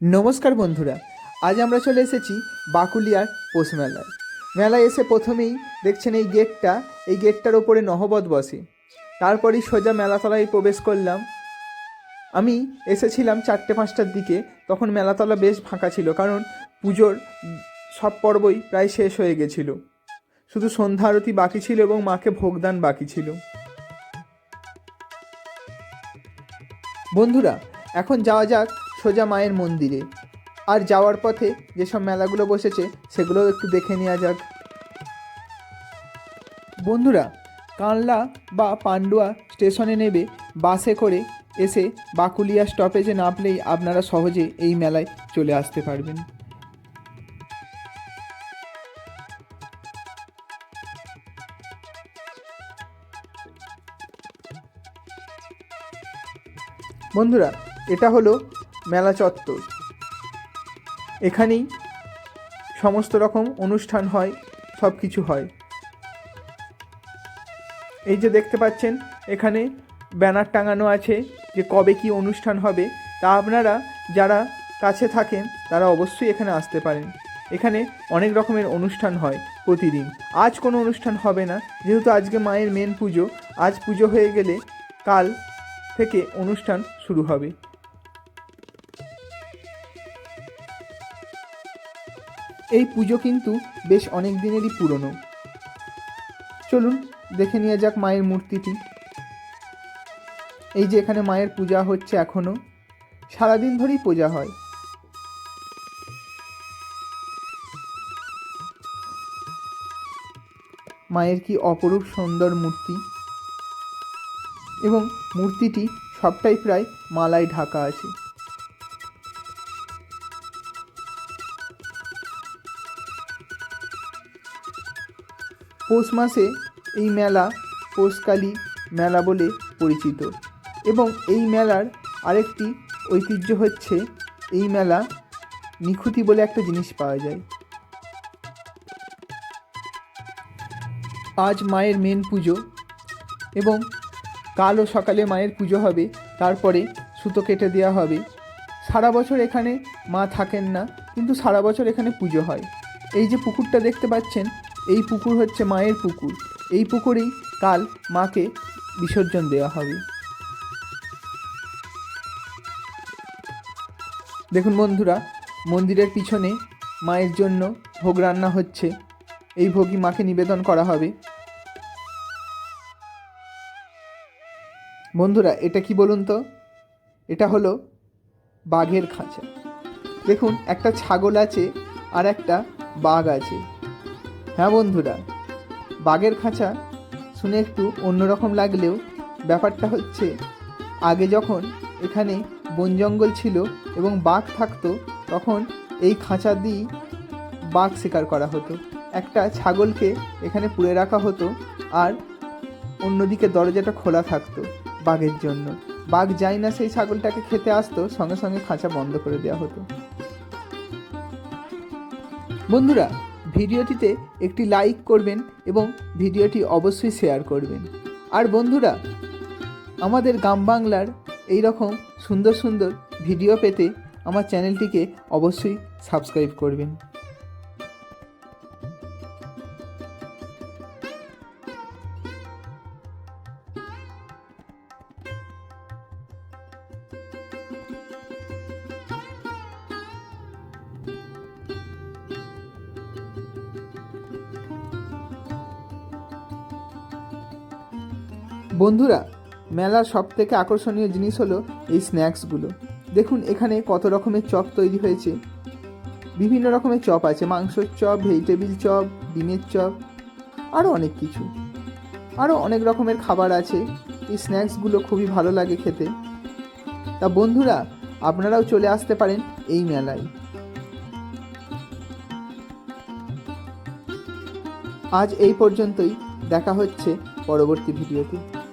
নমস্কার বন্ধুরা, আজ আমরা চলে এসেছি বাকুলিয়ার পৌষ মেলায়। মেলায় এসে প্রথমেই দেখছেন এই গেটটা, এই গেটটার ওপরে নহবত বসে। তারপরেই সোজা মেলাতলায় প্রবেশ করলাম। আমি এসেছিলাম চারটে পাঁচটার দিকে, তখন মেলাতলা বেশ ফাঁকা ছিল, কারণ পুজোর সব পর্বই প্রায় শেষ হয়ে গেছিল। শুধু সন্ধ্যা আরতি বাকি ছিল এবং মাকে ভোগদান বাকি ছিল। বন্ধুরা, এখন যাওয়া যাক সোজা মায়ের মন্দিরে। আর যাওয়ার পথে যেসব মেলাগুলো বসেছে সেগুলোও একটু দেখে নেওয়া যাক। বন্ধুরা, কানলা বা পান্ডুয়া স্টেশনে নেবে বাসে করে এসে বাকুলিয়া স্টপেজে নামলেই আপনারা সহজে এই মেলায় চলে আসতে পারবেন। বন্ধুরা, এটা হলো মেলা চত্বর। এখানেই সমস্ত রকম অনুষ্ঠান হয় সব কিছু হয়। এই যে দেখতে পাচ্ছেন, এখানে ব্যানার টাঙানো আছে যে কবে কি অনুষ্ঠান হবে। তা আপনারা যারা কাছে থাকেন, তারা অবশ্যই এখানে আসতে পারেন। এখানে অনেক রকমের অনুষ্ঠান হয় প্রতিদিন। আজ কোনো অনুষ্ঠান হবে না, যেহেতু আজকে মায়ের মেন পুজো। আজ পুজো হয়ে গেলে কাল থেকে অনুষ্ঠান শুরু হবে। এই পুজো কিন্তু বেশ অনেক দিনেরই পুরনো। চলুন, দেখে নেওয়া যাক মায়ের মূর্তিটি। এই যে এখানে মায়ের পূজা হচ্ছে এখনও, সারাদিন ধরেই পূজা হয়। মায়ের কি অপরূপ সুন্দর মূর্তি। এবং মূর্তিটি সবটাই প্রায় মালায় ঢাকা আছে। পৌষ মাসে এই মেলা পৌষকালী মেলা বলে পরিচিত এবং এই মেলার আরেকটি ঐতিহ্য হচ্ছে এই মেলা নিখুঁতি বলে একটা জিনিস পাওয়া যায়। আজ মায়ের মেন পুজো এবং কালও সকালে মায়ের পুজো হবে, তারপরে সুতো কেটে দেওয়া হবে। সারা বছর এখানে মা থাকেন না, কিন্তু সারা বছর এখানে পুজো হয়। এই যে পুকুরটা দেখতে পাচ্ছেন এই পুকুর হচ্ছে মায়ের পুকুর। এই পুকুরেই কাল মাকে বিসর্জন দেওয়া হবে। দেখুন বন্ধুরা, মন্দিরের পিছনে মায়ের জন্য ভোগ রান্না হচ্ছে। এই ভোগই মাকে নিবেদন করা হবে। বন্ধুরা, এটা কি বলুন তো? এটা হলো বাঘের খাঁচা। দেখুন, একটা ছাগল আছে আর একটা বাঘ আছে। হ্যাঁ বন্ধুরা, বাঘের খাঁচা শুনে একটু অন্যরকম লাগলেও ব্যাপারটা হচ্ছে, আগে যখন এখানে বন জঙ্গল ছিল এবং বাঘ থাকতো, তখন এই খাঁচা দিয়েই বাঘ শিকার করা হতো। একটা ছাগলকে এখানে পুড়ে রাখা হতো আর অন্যদিকে দরজাটা খোলা থাকতো বাঘের জন্য। বাঘ যাই না সেই ছাগলটাকে খেতে আসতো, সঙ্গে সঙ্গে খাঁচা বন্ধ করে দেওয়া হতো। বন্ধুরা ভিডিওটিতে একটি লাইক করবেন এবং ভিডিওটি অবশ্যই শেয়ার করবেন। আর বন্ধুরা, আমাদের গ্রাম বাংলার এই রকম সুন্দর সুন্দর ভিডিও পেতে আমার চ্যানেলটিকে অবশ্যই সাবস্ক্রাইব করবেন। বন্ধুরা, মেলার সব থেকে আকর্ষণীয় জিনিস হলো এই স্ন্যাক্সগুলো। দেখুন, এখানে কত রকমের চপ তৈরি হয়েছে। বিভিন্ন রকমের চপ আছে, মাংসর চপ, ভেজিটেবিল চপ, ডিমের চপ আরও অনেক কিছু। আরও অনেক রকমের খাবার আছে। এই স্ন্যাক্সগুলো খুবই ভালো লাগে খেতে। তা বন্ধুরা, আপনারাও চলে আসতে পারেন এই মেলায়। আজ এই পর্যন্তই। দেখা হচ্ছে পরবর্তী ভিডিওতে।